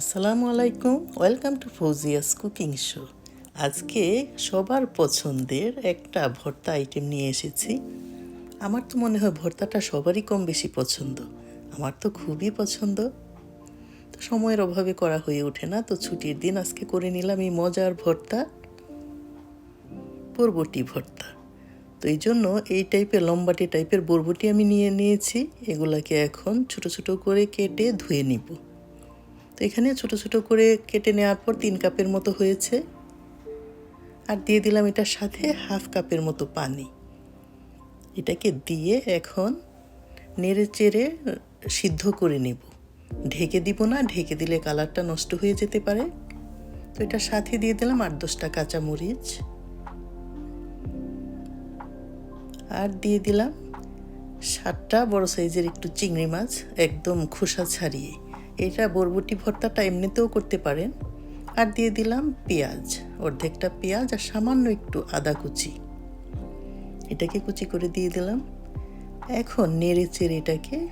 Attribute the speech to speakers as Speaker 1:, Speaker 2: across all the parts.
Speaker 1: আসসালামু আলাইকুম, welcome to Fauzia's cooking show. আজকে সবার পছন্দের একটা ভর্তা আইটেম নিয়ে এসেছি। আমার তো মনে হয় ভর্তাটা সবারই কম বেশি পছন্দ। আমার তো খুবই পছন্দ। তো সময়ের অভাবে করা হয়ে ওঠে না, তো ছুটির দিন আজকে করে নিলাম এই মজার ভর্তা, বরবটি ভর্তা। তো এই জন্য এই টাইপের লম্বাটে টাইপের বরবটি আমি নিয়ে নিয়েছি। এগুলাকে এখন ছোট ছোট করে কেটে ধুয়ে নিব। এখানে ছোট ছোট করে কেটে নেওয়ার পর তিন কাপের মতো হয়েছে। আর দিয়ে দিলাম এটার সাথে হাফ কাপের মতো পানি। এটাকে দিয়ে এখন নেড়ে চেড়ে সিদ্ধ করে নেব। ঢেকে দিব না, ঢেকে দিলে কালারটা নষ্ট হয়ে যেতে পারে। তো এটার সাথে দিয়ে দিলাম আট দশটা কাঁচামরিচ। আর দিয়ে দিলাম সাতটা বড় সাইজের একটু চিংড়ি মাছ, একদম খোসা ছাড়িয়ে। এটা বরবটি ভর্তাটা এমনিতেও করতে পারেন। আর দিয়ে দিলাম পেঁয়াজ, অর্ধেকটা পেঁয়াজ আর সামান্য একটু আদা কুচি। এটাকে কুচি করে দিয়ে দিলাম। এখন নেড়ে চেড়ে এটাকে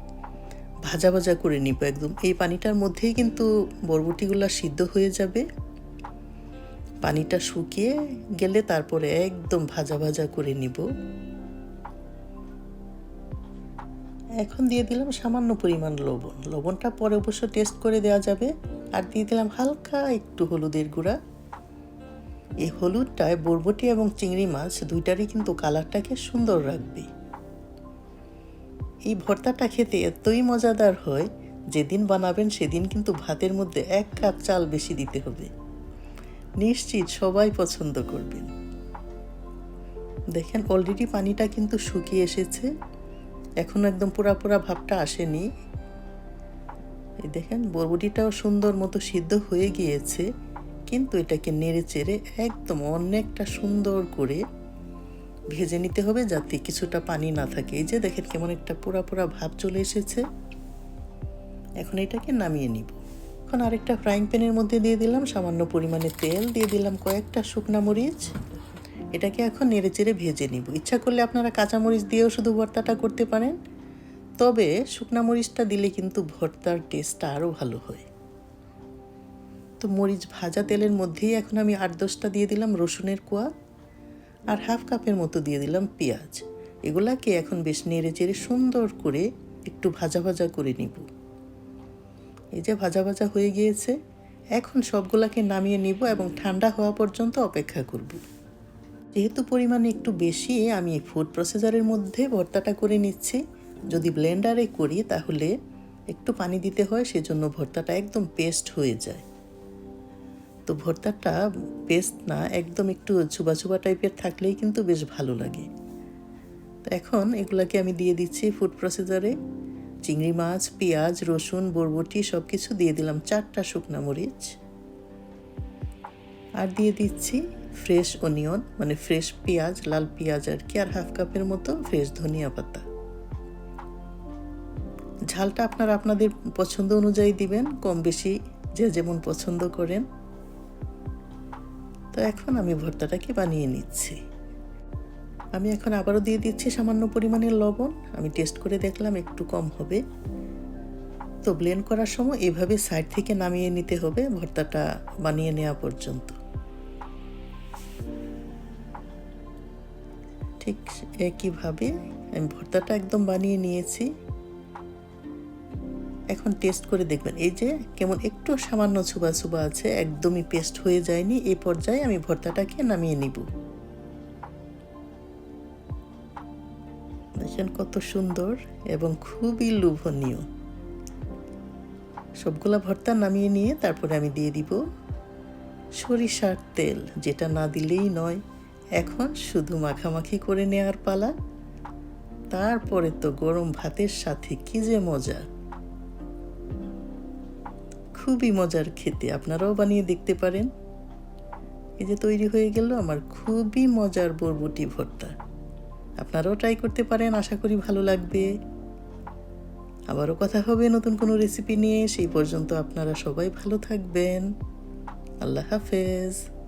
Speaker 1: ভাজা ভাজা করে নিব একদম। এই পানিটার মধ্যেই কিন্তু বরবটিগুলো সিদ্ধ হয়ে যাবে। পানিটা শুকিয়ে গেলে তারপরে একদম ভাজা ভাজা করে নিব। এখন দিয়ে দিলাম সামান্য পরিমাণ লবণ। লবণটা পরে অবশ্য টেস্ট করে দেওয়া যাবে। আর দিয়ে দিলাম হালকা একটু হলুদের গুঁড়া। এই হলুদটায় বরবটি এবং চিংড়ি মাছ দুইটারই কিন্তু কালারটাকে সুন্দর রাখবে। এই ভর্তাটা খেতে এতই মজাদার হয়, যেদিন বানাবেন সেদিন কিন্তু ভাতের মধ্যে এক কাপ চাল বেশি দিতে হবে। নিশ্চিত সবাই পছন্দ করবেন। দেখেন অলরেডি পানিটা কিন্তু শুকিয়ে এসেছে। এখনও একদম পুরা পুরা ভাবটা আসেনি। এই দেখেন, বরবটিটাও সুন্দর মতো সিদ্ধ হয়ে গিয়েছে, কিন্তু এটাকে নেড়ে চেড়ে একদম অনেকটা সুন্দর করে ভেজে নিতে হবে যাতে কিছুটা পানি না থাকে। এই যে দেখেন কেমন একটা পুরা পুরা ভাব চলে এসেছে। এখন এটাকে নামিয়ে নিব। এখন আরেকটা ফ্রাইং প্যানের মধ্যে দিয়ে দিলাম, সামান্য পরিমাণে তেল দিয়ে দিলাম কয়েকটা শুকনা মরিচ। এটাকে এখন নেড়ে চেড়ে ভেজে নিব। ইচ্ছা করলে আপনারা কাঁচামরিচ দিয়েও শুধু ভর্তাটা করতে পারেন। তবে শুকনা মরিচটা দিলে কিন্তু ভর্তার টেস্টটা আরও ভালো হয়। তো মরিচ ভাজা তেলের মধ্যেই এখন আমি আট দশটা দিয়ে দিলাম রসুনের কোয়া আর হাফ কাপের মতো দিয়ে দিলাম পেঁয়াজ। এগুলাকে এখন বেশ নেড়ে চেড়ে সুন্দর করে একটু ভাজা ভাজা করে নিব। এই যে ভাজা ভাজা হয়ে গিয়েছে, এখন সবগুলাকে নামিয়ে নিব এবং ঠান্ডা হওয়া পর্যন্ত অপেক্ষা করব। যেহেতু পরিমাণে একটু বেশি, আমি ফুড প্রসেসারের মধ্যে ভর্তাটা করে নিচ্ছি। যদি ব্লেন্ডারে করি, তাহলে একটু পানি দিতে হয়, সেজন্য ভর্তাটা একদম পেস্ট হয়ে যায়। তো ভর্তাটা পেস্ট না, একদম একটু চুবা চুবা টাইপের থাকলেই কিন্তু বেশ ভালো লাগে। তো এখন এগুলাকে আমি দিয়ে দিচ্ছি ফুড প্রসেসারে চিংড়ি মাছ, পেঁয়াজ, রসুন, বরবটি সব কিছু দিয়ে দিলাম চারটা শুকনা মরিচ। আর দিয়ে দিচ্ছি ফ্রেশ অনিয়ন মানে ফ্রেশ পেঁয়াজ, লাল পেঁয়াজ আর কি, আর হাফ কাপের মতো ফ্রেশ ধনিয়া পাতা। ঝালটা আপনারা আপনাদের পছন্দ অনুযায়ী দিবেন, কম বেশি যে যেমন পছন্দ করেন। তো এখন আমি ভর্তাটাকে বানিয়ে নিচ্ছি। আমি এখন আবারও দিয়ে দিচ্ছি সামান্য পরিমাণের লবণ। আমি টেস্ট করে দেখলাম একটু কম হবে। তো ব্লেন্ড করার সময় এভাবে সাইড থেকে নামিয়ে নিতে হবে ভর্তাটা বানিয়ে নেওয়া পর্যন্ত। ঠিক একইভাবে আমি ভর্তাটা একদম বানিয়ে নিয়েছি। এখন টেস্ট করে দেখবেন। এই যে কেমন একটু সামান্য ছুবা ছুবা আছে, একদমই পেস্ট হয়ে যায়নি, এই পর্যায়ে আমি ভর্তাটাকে নামিয়ে নিব। দেখেন কত সুন্দর এবং খুবই লোভনীয়। সবগুলা ভর্তা নামিয়ে নিয়ে তারপরে আমি দিয়ে দিব সরিষার তেল, যেটা না দিলেই নয়। এখন শুধু মাখামাখি করে নেওয়ার পালা। তারপরে তো গরম ভাতের সাথে কি যে মজা। খুবই মজার খেতে আপনারাও বানিয়ে দেখতে পারেন। এই যে তৈরি হয়ে গেল আমার খুবই মজার বরবটি ভর্তা। আপনারাও ট্রাই করতে পারেন, আশা করি ভালো লাগবে। আবারও কথা হবে নতুন কোনো রেসিপি নিয়ে, সেই পর্যন্ত আপনারা সবাই ভালো থাকবেন। আল্লাহ হাফেজ।